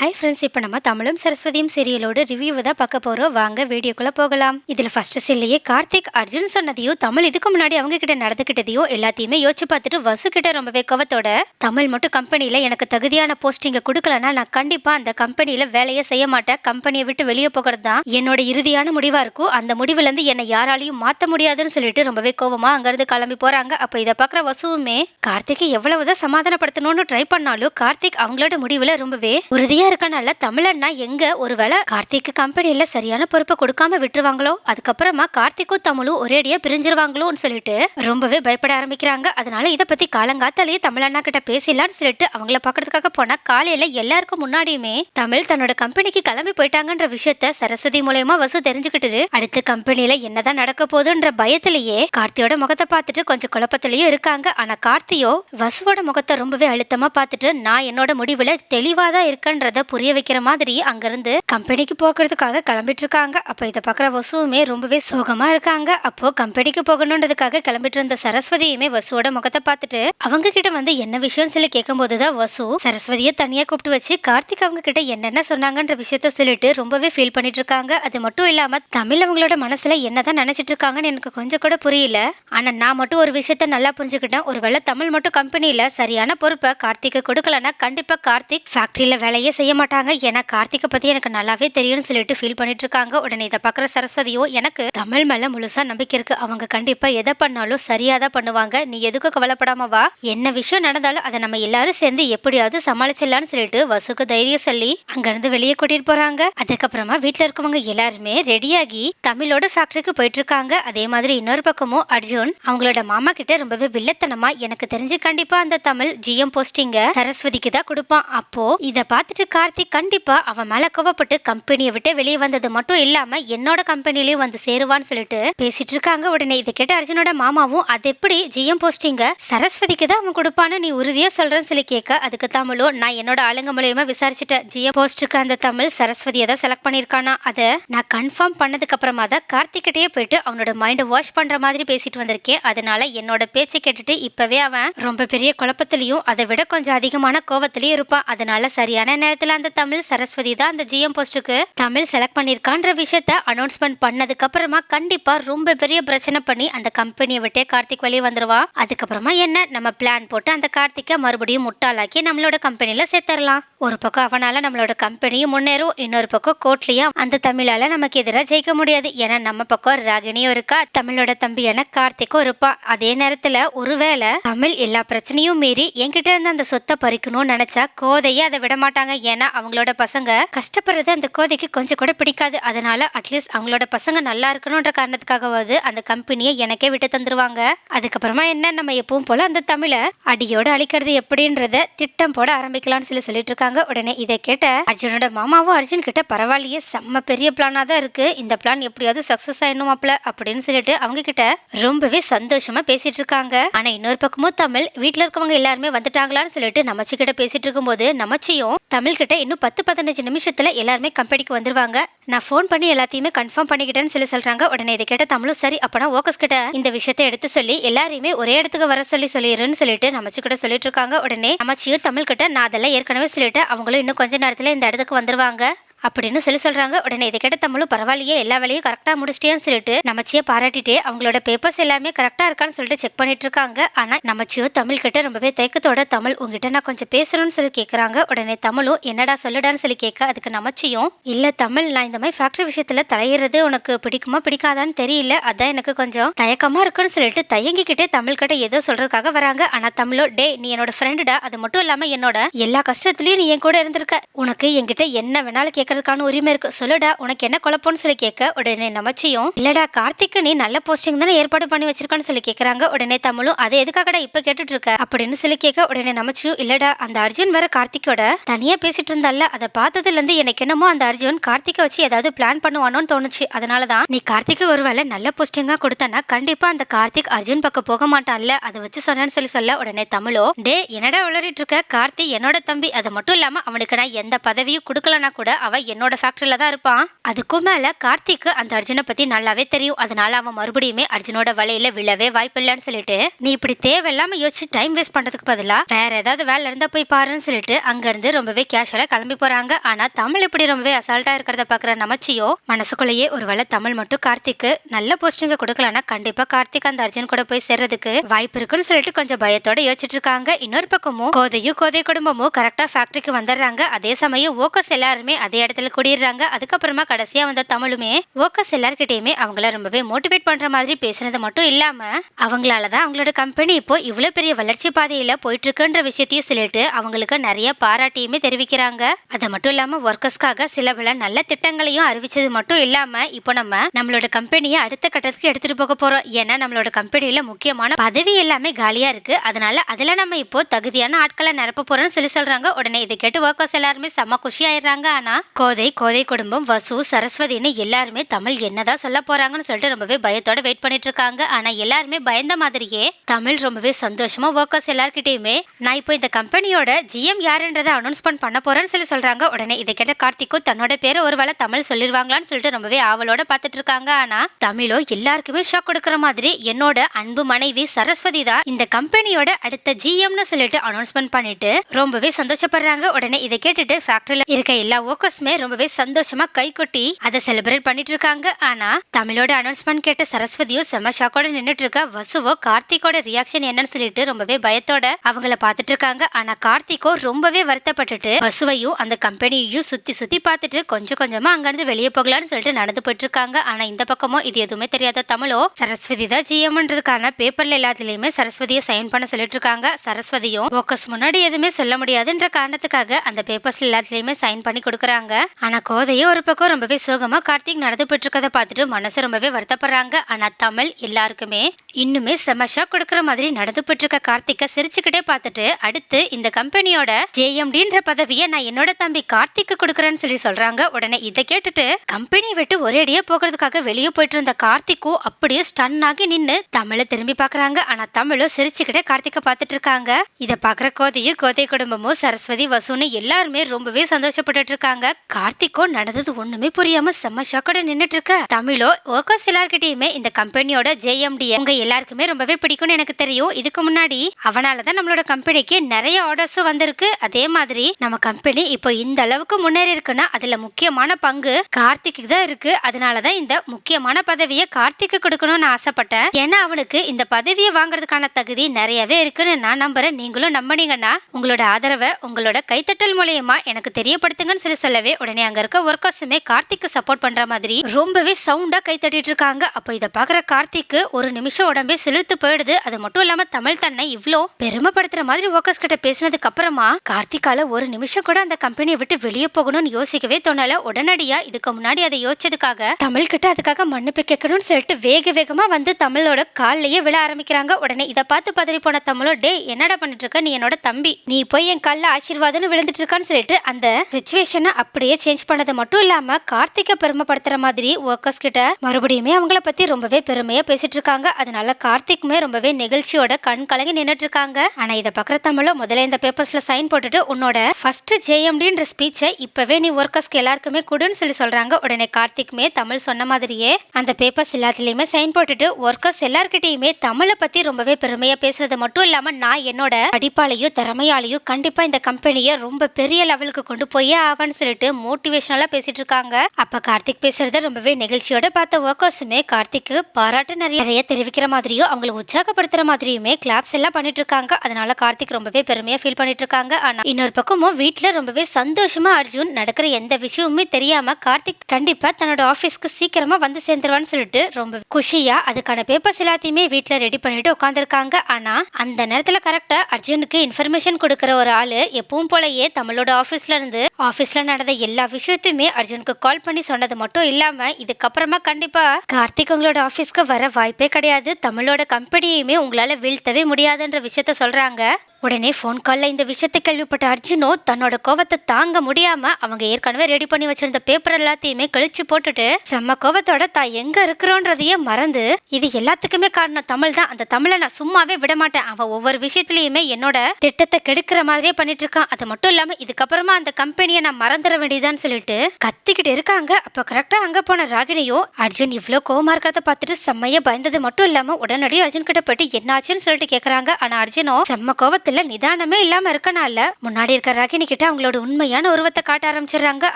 Hi friends இப்போ நம்ம தமிழும் சரஸ்வதியும் சீரியலோட ரிவ்யூவை தான் பார்க்க போகிறோம் வாங்க வீடியோக்குள்ளே போகலாம். இதில் ஃபர்ஸ்ட் சீன்லேயே கார்த்திக் அர்ஜுன் சொன்னதையும் தமிழ் இதுக்கு முன்னாடி அவங்க கிட்ட நடந்துக்கிட்டதையும் எல்லாத்தையுமே யோசிச்சு பார்த்துட்டு வசு கிட்ட ரொம்பவே கோவத்தோட தமிழ் மட்டும் கம்பெனியில் எனக்கு தகுதியான போஸ்டிங்கை கொடுக்கலனா நான் கண்டிப்பாக அந்த கம்பெனியில் வேலையை செய்ய மாட்டேன். கம்பெனியை விட்டு வெளியே போகிறது தான் என்னோட இறுதியான முடிவாக இருக்கும். அந்த முடிவுலேருந்து என்னை யாராலையும் மாற்ற முடியாதுன்னு சொல்லிட்டு ரொம்பவே கோவமாக அங்கேருந்து கிளம்பி போகிறாங்க அப்போ இதை பார்க்குற வசுவுமே கார்த்திகை எவ்வளவுதான் சமாதானப்படுத்தணும்னு ட்ரை பண்ணாலும் கார்த்திக் அவங்களோட முடிவில் ரொம்பவே உறுதியாக இருக்கனால தமிழன்னா எங்க? ஒருவேளை கார்த்திக்கு கம்பெனியில சரியான பொறுப்பை கொடுக்காம விட்டுருவாங்களோ? அதுக்கப்புறமா கார்த்திக்கும் தமிழும் ஒரேடியா பிரிஞ்சிருவாங்களோன்னு சொல்லிட்டு ரொம்பவே பயப்பட ஆரம்பிக்கிறாங்க. அதனால இதை பத்தி காலங்காத்தாலேயே தமிழண்ணா கிட்ட பேசிடலாம்னு சொல்லிட்டு அவங்கள பாக்குறதுக்காக போனா காலையில எல்லாருக்கும் முன்னாடியுமே தமிழ் தன்னோட கம்பெனிக்கு கிளம்பி போயிட்டாங்கன்ற விஷயத்த சரஸ்வதி மூலயமா வசு தெரிஞ்சுக்கிட்டு அடுத்த கம்பெனில என்னதான் நடக்க போகுதுன்ற பயத்திலேயே கார்த்தியோட முகத்தை பார்த்துட்டு கொஞ்சம் குழப்பத்திலயும் இருக்காங்க. ஆனா கார்த்தியோ வசுவோட முகத்தை ரொம்பவே அழுத்தமா பார்த்துட்டு நான் என்னோட முடிவுல தெளிவாதான் தான் இருக்கன்றத புரிய வைக்கிற மாதிரி அங்கிருந்து கம்பெனிக்கு போகிறதுக்காக கிளம்பிட்டு இருக்காங்க அப்போ இதை பார்க்குற வசுவுமே ரொம்பவே சோகமா இருக்காங்க. அப்போ கம்பெனிக்கு போகணுன்றதுக்காக கிளம்பிட்டு இருந்த சரஸ்வதியுமே வசுவோட முகத்தை பார்த்துட்டு அவங்க கிட்ட வந்து என்ன விஷயம் சொல்லி கேட்கும்போது தான் வசு சரஸ்வதியை தனியாக கூப்பிட்டு வச்சு கார்த்திக் அவங்க கிட்ட என்னென்ன சொன்னாங்கன்ற விஷயத்த சொல்லிட்டு ரொம்பவே ஃபீல் பண்ணிட்டு இருக்காங்க அது மட்டும் இல்லாமல் தமிழ் அவங்களோட மனசுல என்னதான் நினச்சிட்டு இருக்காங்கன்னு எனக்கு கொஞ்சம் கூட புரியல. ஆனா நான் மட்டும் ஒரு விஷயத்த நல்லா புரிஞ்சுக்கிட்டேன். ஒருவேளை தமிழ் மட்டும் கம்பெனியில சரியான பொறுப்பை கார்த்திக்கு கொடுக்கலன்னா கண்டிப்பாக கார்த்திக் ஃபேக்ட்ரியில் வேலையை செய்ய மாட்டாங்க. ஏன்னா கார்த்திகை பத்தி எனக்கு நல்லாவே தெரியும்னு சொல்லிட்டு ஃபீல் பண்ணிட்டு இருக்காங்க உடனே இதை பார்க்குற சரஸ்வதியோ எனக்கு தமிழ் மேல முழுசா நம்பிக்கை இருக்கு. அவங்க கண்டிப்பா எதை பண்ணாலும் சரியா தான் பண்ணுவாங்க. நீ எதுக்கு கவலைப்படாம வா. என்ன விஷயம் நடந்தாலும் அதை நம்ம எல்லாரும் சேர்ந்து எப்படியாவது சமாளிச்சிடலாம்னு சொல்லிட்டு வசுக்கு தைரியம் சொல்லி அங்கேருந்து வெளியே கூட்டிட்டு போறாங்க. அதுக்கப்புறமா வீட்டில் இருக்கவங்க எல்லாருமே ரெடியாகி தமிழோட ஃபேக்டரிக்கு போயிட்டு இருக்காங்க அதே மாதிரி இன்னொரு பக்கமும் அர்ஜுன் அவங்களோட மாமா கிட்ட ரொம்பவே வில்லத்தனமா எனக்கு தெரிஞ்சு கண்டிப்பா அந்த தமிழ் ஜிஎம் போஸ்டிங்க சரஸ்வதிக்கு தான் கொடுப்பான். அப்போ இதை பார்த்துட்டு கார்த்திக் கண்டிப்பாக அவன் மேலே கோவப்பட்டு கம்பெனியை விட்டு வெளியே வந்தது மட்டும் இல்லாமல் என்னோட கம்பெனிலையும் வந்து சேருவான்னு சொல்லிட்டு பேசிட்டு இருக்காங்க உடனே. இதை கேட்ட அர்ஜுனோட மாமாவும் அது எப்படி ஜிஎம் போஸ்டிங்க? சரஸ்வதிக்கு தான் அவன் கொடுப்பான்னு நீ உறுதியாக சொல்கிறேன்னு சொல்லி கேட்க அதுக்கு தமிழும் நான் என்னோட ஆளுங்க மூலயமா விசாரிச்சுட்டேன். ஜிஎம் போஸ்ட்டுக்கு அந்த தமிழ் சரஸ்வதியை தான் செலக்ட் பண்ணியிருக்கானா? அதை நான் கன்ஃபார்ம் பண்ணதுக்கு அப்புறமா தான் கார்த்திக்கிட்டே போயிட்டு அவனோட மைண்டை வாஷ் பண்ணுற மாதிரி பேசிட்டு வந்திருக்கேன். அதனால என்னோட பேச்சை கேட்டுட்டு இப்போவே அவன் ரொம்ப பெரிய குழப்பத்திலையும் அதை விட கொஞ்சம் அதிகமான கோவத்திலையும் இருப்பான். அதனால சரியான நேரத்தில் அந்த தமிழ் சரஸ்வதி தான் அந்த ஜிஎம் போஸ்ட்டுக்கு தமிழ் செலக்ட் பண்ணியிருக்கான்ற விஷயத்த அனௌன்ஸ்மெண்ட் பண்ணதுக்கு அப்புறமா கண்டிப்பா ரொம்ப பெரிய பிரச்சனை பண்ணி அந்த கம்பெனியை விட்டே கார்த்திக் வெளியே வந்துருவான். அதுக்கப்புறமா என்ன? நம்ம பிளான் போட்டு அந்த கார்த்திக்கை மறுபடியும் முட்டாளாக்கி நம்மளோட கம்பெனியில சேர்த்தரலாம். ஒரு பக்கம் அவனால நம்மளோட கம்பெனியும் முன்னேறும் இன்னொரு பக்கம் கோட்லயும் அந்த தமிழால நமக்கு எதிராக ஜெயிக்க முடியாது. ஏன்னா நம்ம பக்கம் ராகினியும் இருக்கா தமிழோட தம்பியான கார்த்திக்கும் இருப்பான் அதே நேரத்துல ஒருவேளை தமிழ் எல்லா பிரச்சனையும் மீறி என்கிட்ட இருந்து அந்த சொத்தை பறிக்கணும்னு நினைச்சா கோதையே அதை விட மாட்டாங்க. ஏன்னா அவங்களோட பசங்க கஷ்டப்படுறது அந்த கோதைக்கு கொஞ்சம் கூட பிடிக்காது. அதனால அட்லீஸ்ட் அவங்களோட பசங்க நல்லா இருக்கணுன்ற காரணத்துக்காகவாவது அந்த கம்பெனியை எனக்கே விட்டு தந்துருவாங்க. அதுக்கப்புறமா என்ன நம்ம எப்பவும் போல அந்த தமிழை அடியோட அழிக்கிறது எப்படின்றத திட்டம் போட ஆரம்பிக்கலாம்னு சொல்லி சொல்லிட்டு இருக்காங்க உடனே இதை கேட்ட அர்ஜுனோட மாமாவும் அர்ஜுன் கிட்ட பரவாயில்லையே செம்ம பெரிய பிளானா தான் இருக்கு. இந்த பிளான் எப்படியாவது சக்சஸ் ஆயிடும் அப்பல அப்படின்னு சொல்லிட்டு அவங்க கிட்ட ரொம்பவே சந்தோஷமா பேசிட்டு இருக்காங்க ஆனா இன்னொரு பக்கமும் தமிழ் வீட்டுல இருக்கவங்க எல்லாருமே வந்துட்டாங்களான்னு சொல்லிட்டு நமச்சி கிட்ட பேசிட்டு இருக்கும்போது நமச்சியும் தமிழ் கிட்ட இன்னும் பத்து பதினஞ்சு நிமிஷத்துல எல்லாருமே கம்பெனிக்கு வந்துருவாங்க. நான் ஃபோன் பண்ணி எல்லாத்தையுமே கன்ஃபார்ம் பண்ணிக்கிட்டேன்னு சொல்லி சொல்றாங்க. உடனே இதை கேட்ட தமிழும் சரி அப்பனா ஓகஸ் கிட்ட இந்த விஷயத்தை எடுத்து சொல்லி எல்லாரையுமே ஒரே இடத்துக்கு வர சொல்லி சொல்லிடுன்னு சொல்லிட்டு நமச்சு கிட்ட சொல்லிட்டு இருக்காங்க. உடனே நமச்சியும் தமிழ் கிட்ட நான் அதெல்லாம் ஏற்கனவே சொல்லிட்டு அவங்களும் இன்னும் கொஞ்ச நேரத்துல இந்த இடத்துக்கு வந்துருவாங்க. அப்படின்னு சொல்லி சொல்கிறாங்க உடனே இதை கேட்ட தமிழும் பரவாயில்லையே எல்லா வேலையும் கரெக்டாக முடிச்சிட்டேன்னு சொல்லிட்டு நமச்சியை பாராட்டிட்டே அவங்களோட பேப்பர்ஸ் எல்லாமே கரெக்டாக இருக்கான்னு சொல்லிட்டு செக் பண்ணிட்டு இருக்காங்க. ஆனால் நமச்சியோ தமிழ் கிட்ட ரொம்பவே தயக்கத்தோட தமிழ் உங்ககிட்ட நான் கொஞ்சம் பேசணும்னு சொல்லி கேட்குறாங்க உடனே தமிழும் என்னடா சொல்லுடான்னு சொல்லி கேட்க அதுக்கு நமச்சியும் இல்லை தமிழ் நான் இந்த மாதிரி ஃபேக்ட்ரி விஷயத்தில் தலையிறது உனக்கு பிடிக்குமா பிடிக்காதான்னு தெரியல. அதான் எனக்கு கொஞ்சம் தயக்கமாக இருக்குன்னு சொல்லிட்டு தயங்கிக்கிட்டே தமிழ் கிட்ட ஏதோ சொல்கிறதுக்காக வராங்க. ஆனால் தமிழோ டே நீ என்னோட ஃப்ரெண்டுடா அது மட்டும் இல்லாமல் என்னோட எல்லா கஷ்டத்துலையும் நீ என் கூட இருந்திருக்க. உனக்கு என்கிட்ட என்ன வேணாலும் கேட்க கேட்கறதுக்கான உரிமை இருக்கு. சொல்லுடா உனக்கு என்ன குழப்பம்னு சொல்லி கேட்க உடனே நமச்சியும் இல்லடா கார்த்திக்கு நீ நல்ல போஸ்டிங் தானே ஏற்பாடு பண்ணி வச்சிருக்கான்னு சொல்லி கேட்கறாங்க உடனே தமிழும் அதை எதுக்காகடா இப்ப கேட்டுட்டு இருக்க? அப்படின்னு சொல்லி கேட்க உடனே நமச்சியும் இல்லடா அந்த அர்ஜுன் வேற கார்த்திக்கோட தனியா பேசிட்டு இருந்தால அதை பார்த்ததுல இருந்து எனக்கு என்னமோ அந்த அர்ஜுன் கார்த்திகை வச்சு ஏதாவது பிளான் பண்ணுவானோன்னு தோணுச்சு. அதனாலதான் நீ கார்த்திக்கு ஒருவேளை நல்ல போஸ்டிங்கா கொடுத்தனா கண்டிப்பா அந்த கார்த்திக் அர்ஜுன் பக்கம் போக மாட்டான்ல அதை வச்சு சொன்னேன்னு சொல்லி சொல்ல உடனே தமிழோ டே என்னடா விளையாடிட்டு இருக்க? கார்த்தி என்னோட தம்பி. அது மட்டும் இல்லாம அவனுக்கு நான் எந்த பதவியும் கொடுக்கலனா கூட அவ என்னோட ஃபேக்டரியில தான் இருப்பான். அதுக்கும் மேல கார்த்திக்கு அந்த அர்ஜுனை பத்தி நல்லாவே தெரியும். அதனால அவன் மறுபடியுமே அர்ஜுனோட வலையில விழவே வாய்ப்பில்லைன்னு சொல்லிட்டு நீ இப்படி தேவையில்லாம யோசிச்சு டைம் வேஸ்ட் பண்றதுக்கு பதிலா வேற ஏதாவது வேலை இருந்தா போய் பாருன்னு சொல்லிட்டு அங்க இருந்து ரொம்பவே கேஷுவலா கிளம்பி போறாங்க. ஆனா தமிழ் இப்படி ரொம்பவே அசால்ட்டா இருக்கிறத பாக்குற நமச்சியோ மனசுக்குள்ளேயே ஒரு வேலை தமிழ் மட்டும் கார்த்திக்கு நல்ல போஸ்டிங்க கொடுக்கலன்னா கண்டிப்பா கார்த்திக் அந்த அர்ஜுன் கூட போய் சேர்றதுக்கு வாய்ப்பு இருக்குன்னு சொல்லிட்டு கொஞ்சம் பயத்தோட யோசிச்சுட்டு இருக்காங்க. இன்னொரு பக்கமும் கோதையும் கோதை குடும்பமும் கரெக்டா ஃபேக்டரிக்கு வந்துடுறாங்க. அதே சமயம் ஓக்கஸ் எல்லாருமே அதே இடத்துல குடியிடுறாங்க அதுக்கப்புறமா கடைசியா வந்த தமிழுமே ஓக்கஸ் எல்லார்கிட்டயுமே அவங்கள ரொம்பவே மோட்டிவேட் பண்ற மாதிரி பேசுனது மட்டும் இல்லாம அவங்களால தான் அவங்களோட கம்பெனி இப்போ இவ்வளவு பெரிய வளர்ச்சி பாதையில போயிட்டு இருக்குன்ற விஷயத்தையும் சொல்லிட்டு அவங்களுக்கு நிறைய பாராட்டியுமே தெரிவிக்கிறாங்க. அது மட்டும் இல்லாம ஒர்க்கர்ஸ்க்காக சில பல நல்ல திட்டங்களையும் அறிவிச்சது மட்டும் இல்லாம இப்போ நம்ம நம்மளோட கம்பெனியை அடுத்த கட்டத்துக்கு எடுத்துட்டு போக போறோம். ஏன்னா நம்மளோட கம்பெனியில முக்கியமான பதவி எல்லாமே காலியா இருக்கு. அதனால அதுல நம்ம இப்போ தகுதியான ஆட்களை நிரப்ப போறோம்னு சொல்லி சொல்றாங்க. உடனே இதை கேட்டு ஒர்க்கர்ஸ் எல்லாருமே செம்ம குஷி ஆயிடுறாங்க ஆனா கோதை கோதை குடும்பம் வசு சரஸ்வதின்னு எல்லாருமே தமிழ் என்னதான் சொல்ல போறாங்கன்னு சொல்லிட்டு ரொம்பவே பயத்தோட வெயிட் பண்ணிட்டு இருக்காங்க. ஆனா எல்லாருமே பயந்த மாதிரியே தமிழ் ரொம்பவே சந்தோஷமா ஒர்க்கர்ஸ் எல்லார்கிட்டயுமே நான் இப்போ இந்த கம்பெனியோட ஜிஎம் யாருன்றதை அனௌன்ஸ்மெண்ட் பண்ண போறேன்னு சொல்லி சொல்றாங்க. உடனே இதை கேட்ட கார்த்திக்கும் தன்னோட பேரை ஒருவேளை தமிழ் சொல்லிடுவாங்களான்னு சொல்லிட்டு ரொம்பவே ஆவலோட பார்த்துட்டு இருக்காங்க. ஆனா தமிழோ எல்லாருக்குமே ஷாக் கொடுக்குற மாதிரி என்னோட அன்பு மனைவி சரஸ்வதி தான் இந்த கம்பெனியோட அடுத்த ஜிஎம்னு சொல்லிட்டு அனௌன்ஸ்மெண்ட் பண்ணிட்டு ரொம்பவே சந்தோஷப்படுறாங்க. உடனே இதை கேட்டுட்டு ஃபேக்டரியில இருக்க எல்லா ஒர்க்கர்ஸுமே ரொம்பவே சந்தோஷமா கை கொட்டி அதை செலிப்ரேட் பண்ணிட்டு இருக்காங்க ஆனா தமிழோட அனௌன்ஸ்மெண்ட் கேட்ட சரஸ்வதியும் செம ஷாக்கோட நின்றுட்டு இருக்கா வசுவோ கார்த்திகோட ரியாக்ஷன் என்னன்னு சொல்லிட்டு ரொம்பவே பயத்தோட அவங்கள பார்த்துட்டு இருக்காங்க ஆனா கார்த்திகோ ரொம்பவே வருத்தப்பட்டுட்டு வசுவையும் அந்த கம்பெனியையும் சுத்தி சுத்தி பார்த்துட்டு கொஞ்சம் கொஞ்சமா அங்கிருந்து வெளியே போகலான்னு சொல்லிட்டு நடந்து போயிட்டு இருக்காங்க ஆனா இந்த பக்கமும் இது எதுவுமே தெரியாத தமிழோ சரஸ்வதி தான் ஜிஎம்ன்றதுக்கான பேப்பர்ல எல்லாத்துலயுமே சரஸ்வதியை சைன் பண்ண சொல்லிட்டு இருக்காங்க சரஸ்வதியும் போக்கஸ் முன்னாடி எதுவுமே சொல்ல முடியாதுன்ற காரணத்துக்காக அந்த பேப்பர்ஸ் எல்லாத்துலயுமே சைன் பண்ணி கொடுக்குறாங்க. ஆனா கோதையே ஒரு பக்கம் ரொம்பவே சோகமா கார்த்திக் நடந்து போயிட்டு இருக்கதை பார்த்துட்டு மனசு ரொம்பவே வருத்தப்படுறாங்க. ஆனா தமிழ் எல்லாருக்குமே இன்னுமே செமஷா கொடுக்குற மாதிரி நடந்து போயிட்டு இருக்க கார்த்திகை சிரிச்சுக்கிட்டே பார்த்துட்டு அடுத்து இந்த கம்பெனியோட ஜேஎம்டின்ற பதவியை நான் என்னோட தம்பி கார்த்திக்கு கொடுக்குறேன்னு சொல்லி சொல்றாங்க. உடனே இதை கேட்டுட்டு கம்பெனியை விட்டு ஒரேடியா போகிறதுக்காக வெளியே போயிட்டு இருந்த கார்த்திக்கும் அப்படியே ஸ்டன் ஆகி நின்று தமிழை திரும்பி பார்க்குறாங்க. ஆனா தமிழும் சிரிச்சுக்கிட்டே கார்த்திகை பார்த்துட்டு இருக்காங்க இதை பார்க்குற கோதையும் கோதை குடும்பமும் சரஸ்வதி வசூன்னு எல்லாருமே ரொம்பவே சந்தோஷப்பட்டுட்டு இருக்காங்க கார்த்திக்கோ நடந்தது ஒண்ணுமே புரியாம செம்ம ஷாக்கோட நின்னுட்டு இருக்க தமிழோ ஒர்க்கர்ஸ் எல்லார்கிட்டயுமே இந்த கம்பெனியோட ஜேஎம்டி உங்க எல்லாருக்குமே ரொம்பவே பிடிக்கும்னு எனக்கு தெரியும். இதுக்கு முன்னாடி அவனால தான் நம்மளோட கம்பெனிக்கு நிறைய ஆர்டர்ஸும் வந்திருக்கு. அதே மாதிரி நம்ம கம்பெனி இப்போ இந்த அளவுக்கு முன்னேறி இருக்குன்னா அதுல முக்கியமான பங்கு கார்த்திக்கு தான் இருக்கு. அதனாலதான் இந்த முக்கியமான பதவியை கார்த்திக்கு கொடுக்கணும்னு ஆசைப்பட்டேன். ஏன்னா அவனுக்கு இந்த பதவியை வாங்குறதுக்கான தகுதி நிறையவே இருக்குன்னு நான் நம்புறேன். நீங்களும் நம்பினீங்கன்னா உங்களோட ஆதரவை உங்களோட கைத்தட்டல் மூலியமா எனக்கு தெரியப்படுத்துங்கன்னு சொல்லி சொல்லவே உடனே அங்க இருக்க ஒர்க்கர்ஸுமே கார்த்திக்கு சப்போர்ட் பண்ற மாதிரி ரொம்பவே சவுண்டா கை தட்டிட்டு இருக்காங்க. அப்போ இதை பாக்குற கார்த்திக்கு ஒரு நிமிஷம் உடம்பே சிலிர்த்து போயிடுது. அது மட்டும் இல்லாம தமிழ் தன்னை இவ்ளோ பெருமைப்படுத்துற மாதிரி ஒர்க்கர்ஸ் கிட்ட பேசினதுக்கு அப்புறமா கார்த்திக்கால ஒரு நிமிஷம் கூட அந்த கம்பெனியை விட்டு வெளியே போகணும்னு யோசிக்கவே தோணல. உடனடியா இதுக்கு முன்னாடி அதை யோசிச்சதுக்காக தமிழ் கிட்ட அதுக்காக மன்னிப்பு கேட்கணும்னு சொல்லிட்டு வேக வேகமா வந்து தமிழோட கால்லயே விழ ஆரம்பிக்கிறாங்க. உடனே இதை பார்த்து பதறி போன தமிழோ டே என்னடா பண்ணிட்டு இருக்க? நீ என்னோட தம்பி. நீ போய் என் கால்ல ஆசீர்வாதம்னு விழுந்துட்டு இருக்கான்னு சொல்லிட்டு அந்த சுச்சுவேஷனை அப்படியே சேஞ்ச் பண்ணது மட்டும் இல்லாம கார்த்திகை பெருமைப்படுத்துற மாதிரி ஒர்க்கர்ஸ் கிட்ட மறுபடியுமே அவங்கள பத்தி ரொம்பவே பெருமையா பேசிட்டு இருக்காங்க. அதனால கார்த்திக்குமே ரொம்பவே நிகழ்ச்சியோட கண் கலங்கி நின்னுட்டு இருக்காங்க. ஆனா இதை பக்கிற தமிழோ முதல்ல இந்த பேப்பர்ஸ்ல சைன் போட்டுட்டு உன்னோட ஃபர்ஸ்ட் ஜேஎம்டின்ற ஸ்பீச்சை இப்பவே நீ ஒர்க்கர்ஸ்க்கு எல்லாருக்குமே கொடுன்னு சொல்லி சொல்றாங்க. உடனே கார்த்திக்குமே தமிழ் சொன்ன மாதிரியே அந்த பேப்பர்ஸ் எல்லாத்துலயுமே சைன் போட்டுட்டு ஒர்க்கர்ஸ் எல்லார்கிட்டயுமே தமிழை பத்தி ரொம்பவே பெருமையா பேசுறது மட்டும் இல்லாம நான் என்னோட படிப்பாலையும் திறமையாலையும் கண்டிப்பா இந்த கம்பெனியை ரொம்ப பெரிய லெவலுக்கு கொண்டு போயே ஆவான்னு சொல்லிட்டு மோட்டிவேஷனலாக பேசிட்டு இருக்காங்க அப்போ கார்த்திக் பேசுறத ரொம்பவே நெகிழ்ச்சியோட பார்த்த ஒர்க்கர்ஸுமே கார்த்திக்கு பாராட்டு நிறைய நிறைய தெரிவிக்கிற மாதிரியும் அவங்களை உற்சாகப்படுத்துற மாதிரியுமே கிளாப்ஸ் எல்லாம் பண்ணிட்டு இருக்காங்க அதனால கார்த்திக் ரொம்பவே பெருமையா ஃபீல் பண்ணிட்டு இருக்காங்க ஆனா இன்னொரு பக்கமும் வீட்டில் ரொம்பவே சந்தோஷமா அர்ஜுன் நடக்கிற எந்த விஷயமுமே தெரியாம கார்த்திக் கண்டிப்பா தன்னோட ஆஃபீஸ்க்கு சீக்கிரமா வந்து சேர்ந்துருவான்னு சொல்லிட்டு ரொம்ப குஷியா அதுக்கான பேப்பர்ஸ் எல்லாத்தையுமே வீட்டில் ரெடி பண்ணிட்டு உட்காந்துருக்காங்க ஆனா அந்த நேரத்துல கரெக்டா அர்ஜுனுக்கு இன்ஃபர்மேஷன் கொடுக்குற ஒரு ஆளு எப்பவும் போலயே தமிழோட ஆஃபீஸ்ல இருந்து ஆஃபீஸ்ல நடந்த எல்லா விஷயத்தையுமே அர்ஜுனுக்கு கால் பண்ணி சொன்னது மட்டும் இல்லாம இதுக்கப்புறமா கண்டிப்பா கார்த்திக் உங்களோட ஆபீஸ்க்கு வர வாய்ப்பே கிடையாது. தமிழோட கம்பெனியுமே உங்களால வீழ்த்தவே முடியாதுன்ற விஷயத்த சொல்றாங்க. உடனே ஃபோன் காலில் இந்த விஷயத்தை கேள்விப்பட்ட அர்ஜுனோ தன்னோட கோவத்தை தாங்க முடியாம அவங்க ஏற்கனவே ரெடி பண்ணி வச்சிருந்த பேப்பர் எல்லாத்தையுமே கழிச்சு போட்டுட்டு செம்ம கோவத்தோட தான் எங்க இருக்கிறோன்றதையே மறந்து இது எல்லாத்துக்குமே காரணம் தமிழ் தான். அந்த தமிழை நான் சும்மாவே விட மாட்டேன். அவன் ஒவ்வொரு விஷயத்துலயுமே என்னோட திட்டத்தை கெடுக்கிற மாதிரியே பண்ணிட்டு இருக்கான். அது மட்டும் இல்லாம இதுக்கப்புறமா அந்த கம்பெனியை நான் மறந்துட வேண்டியதான்னு சொல்லிட்டு கத்திக்கிட்டு இருக்காங்க. அப்போ கரெக்டா அங்க போன ராகினியோ அர்ஜுன் இவ்வளோ கோவமா இருக்கிறத பார்த்துட்டு செம்மையா பயந்தது மட்டும் இல்லாம உடனடியே அர்ஜுன் கிட்ட போயிட்டு என்னாச்சுன்னு சொல்லிட்டு கேட்குறாங்க ஆனா அர்ஜுனோ செம்ம கோவத்துல நிதானமே இல்லாம இருக்கனால முன்னாடி இருக்கிற ராகினி கிட்ட அவங்களோட உண்மையான உருவத்தை காட்ட ஆரம்பிச்சிடுறாங்க.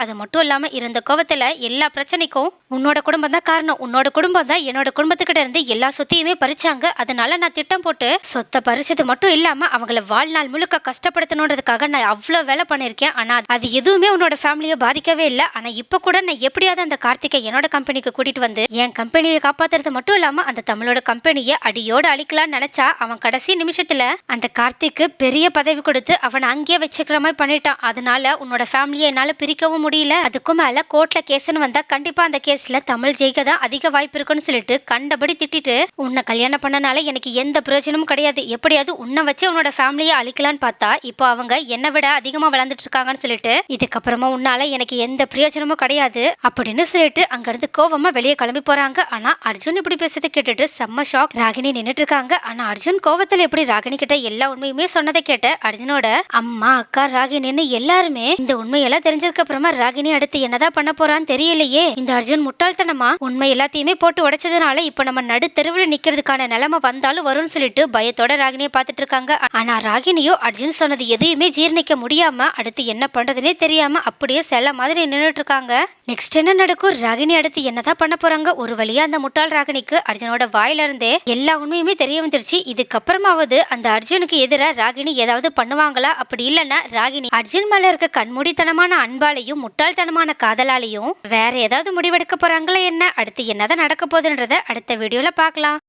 அது மட்டும் இல்லாம இருந்த கோபத்தில் எல்லா பிரச்சனைக்கும் உன்னோட குடும்பம் தான் காரணம். உன்னோட குடும்பம் தான் என்னோட குடும்பத்துக்கிட்ட இருந்து எல்லா சொத்தையுமே பறிச்சாங்க. அதனால நான் திட்டம் போட்டு சொத்தை பறிச்சது மட்டும் இல்லாம அவங்கள வாழ்நாள் முழுக்க கஷ்டப்படுத்தணுன்றதுக்காக நான் அவ்வளோ வேலை பண்ணியிருக்கேன். ஆனா அது எதுவுமே உன்னோட ஃபேமிலியை பாதிக்கவே இல்லை. ஆனா இப்போ கூட நான் எப்படியாவது அந்த கார்த்திகை என்னோட கம்பெனிக்கு கூட்டிட்டு வந்து என் கம்பெனியை காப்பாத்துறது மட்டும் இல்லாம அந்த தமிழோட கம்பெனியை அடியோட அழிக்கலாம்னு நினைச்சா அவன் கடைசி நிமிஷத்துல அந்த கார்த்திக்கு பெரிய பதவி கொடுத்து அவனை அங்கேயே வச்சுக்கிற மாதிரி பண்ணிட்டான். அதனால உன்னோட ஃபேமிலியை என்னால் பிரிக்கவும் முடியல. அதுக்கும் மேல கோர்ட்ல கேஸ்னு வந்தா கண்டிப்பா அந்த கேஸ்ல தமிழ் ஜெயிக்க தான் அதிக வாய்ப்பு இருக்குன்னு சொல்லிட்டு கண்டபடி திட்டிட்டு உன்னை கல்யாணம் பண்ணனால எனக்கு எந்த பிரயோஜனமும் கிடையாது. எப்படியாவது உன்னை வச்சு உன்னோட ஃபேமிலியை அழிக்கலான்னு பார்த்தா இப்போ அவங்க என்னை விட அதிகமா வளர்ந்துட்டு இருக்காங்கன்னு சொல்லிட்டு இதுக்கப்புறமா உன்னால எனக்கு எந்த பிரயோஜனமும் கிடையாது அப்படின்னு சொல்லிட்டு அங்கிருந்து கோவமா வெளியே கிளம்பி போறாங்க. ஆனா அர்ஜுன் இப்படி பேசுறதை கேட்டுட்டு செம்ம ஷாக் ராகினி நின்னுட்டு இருக்காங்க. ஆனா அர்ஜுன் கோவத்தில் எப்படி ராகினி கிட்ட எல்லா உண்மையுமே சொன்னதை கேட்ட அர்ஜுனோட அம்மா அக்கா ராகினின்னு எல்லாருமே இந்த உண்மையெல்லாம் தெரிஞ்சதுக்கு அப்புறமா ராகினி அடுத்து என்னதான் பண்ண போறான்னு தெரியலையே. இந்த அர்ஜுன் முட்டாள்தனமா? உண்மை எல்லாத்தையுமே போட்டு உடைச்சதுனால இப்ப நம்ம நடு தெருவில் நிக்கிறதுக்கான நிலைமை வந்தாலும் வரும்னு சொல்லிட்டு பயத்தோட ராகினியை பார்த்துட்டு இருக்காங்க. ஆனா ராகினியோ அர்ஜுன் சொன்னது எதையுமே ஜீர்ணிக்க முடியாம அடுத்து என்ன பண்றதுனே தெரியாம அப்படியே செல்ல மாதிரி நின்றுட்டு இருக்காங்க. நெக்ஸ்ட் என்ன நடக்கும்? ராகினி அடுத்து என்னதான் பண்ண போறாங்க? ஒரு வழியா அந்த முட்டாள் ராகினிக்கு அர்ஜுனோட வாயில இருந்தே எல்லா உண்மையுமே தெரிய வந்துருச்சு. இதுக்கப்புறமாவது அந்த அர்ஜுனுக்கு எதிராக ராகினி ஏதாவது பண்ணுவாங்களா? அப்படி இல்லைன்னா ராகினி அர்ஜுன் மேல இருக்க கண்மூடித்தனமான அன்பாலையும் முட்டாள்தனமான காதலாலையும் வேற ஏதாவது முடிவெடுக்க போறாங்களா என்ன? அடுத்து என்னதான் நடக்க போகுதுன்றத அடுத்த வீடியோல பார்க்கலாம்.